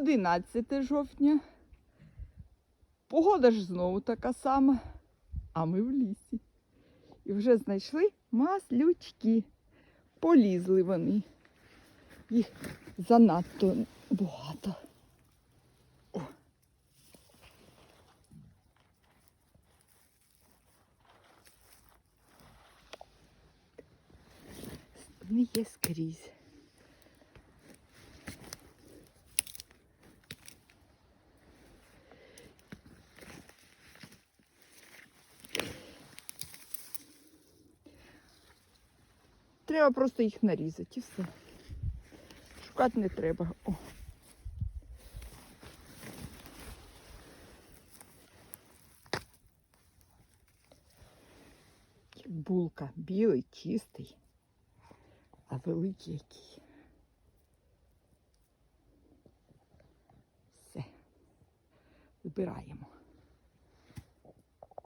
11 жовтня. Погода ж знову така сама, а ми в лісі. І вже знайшли маслючки. Полізли вони. Їх занадто багато. О. Вони є скрізь. Треба просто їх нарізати і все. Шукати не треба. О. Булка білий, чистий, а великий який. Все. Вибираємо.